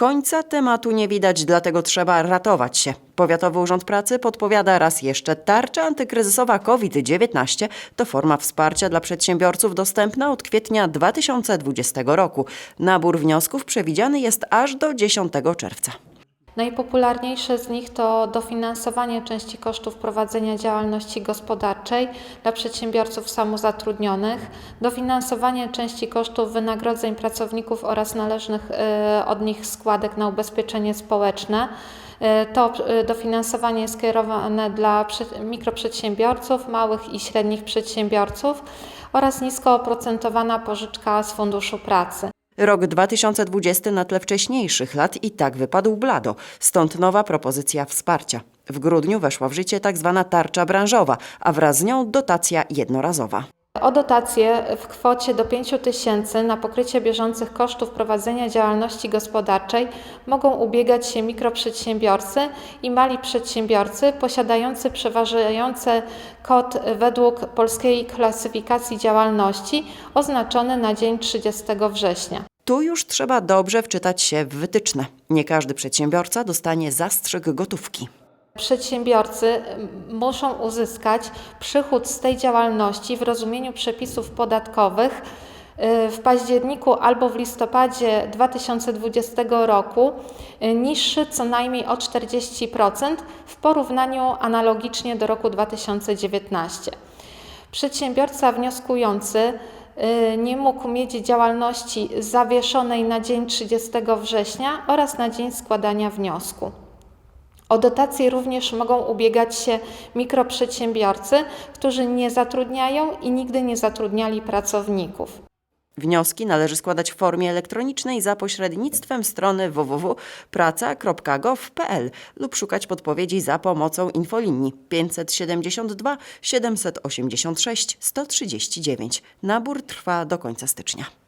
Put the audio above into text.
Końca tematu nie widać, dlatego trzeba ratować się. Powiatowy Urząd Pracy podpowiada raz jeszcze, tarcza antykryzysowa COVID-19 to forma wsparcia dla przedsiębiorców dostępna od kwietnia 2020 roku. Nabór wniosków przewidziany jest aż do 10 czerwca. Najpopularniejsze z nich to dofinansowanie części kosztów prowadzenia działalności gospodarczej dla przedsiębiorców samozatrudnionych, dofinansowanie części kosztów wynagrodzeń pracowników oraz należnych e, od nich składek na ubezpieczenie społeczne. E, To e, dofinansowanie jest skierowane dla prze- mikroprzedsiębiorców, małych i średnich przedsiębiorców oraz nisko oprocentowana pożyczka z Funduszu Pracy. Rok 2020 na tle wcześniejszych lat i tak wypadł blado, stąd nowa propozycja wsparcia. W grudniu weszła w życie tak zwana tarcza branżowa, a wraz z nią dotacja jednorazowa. O dotację w kwocie do 5 tysięcy na pokrycie bieżących kosztów prowadzenia działalności gospodarczej mogą ubiegać się mikroprzedsiębiorcy i mali przedsiębiorcy posiadający przeważający kod według polskiej klasyfikacji działalności oznaczony na dzień 30 września. Tu już trzeba dobrze wczytać się w wytyczne. Nie każdy przedsiębiorca dostanie zastrzyk gotówki. Przedsiębiorcy muszą uzyskać przychód z tej działalności w rozumieniu przepisów podatkowych y, w październiku albo w listopadzie 2020 roku y, niższy co najmniej o 40% w porównaniu analogicznie do roku 2019. Przedsiębiorca wnioskujący nie mógł mieć działalności zawieszonej na dzień 30 września oraz na dzień składania wniosku. O dotacje również mogą ubiegać się mikroprzedsiębiorcy, którzy nie zatrudniają i nigdy nie zatrudniali pracowników. Wnioski należy składać w formie elektronicznej za pośrednictwem strony www.praca.gov.pl lub szukać podpowiedzi za pomocą infolinii 572 786 139. Nabór trwa do końca stycznia.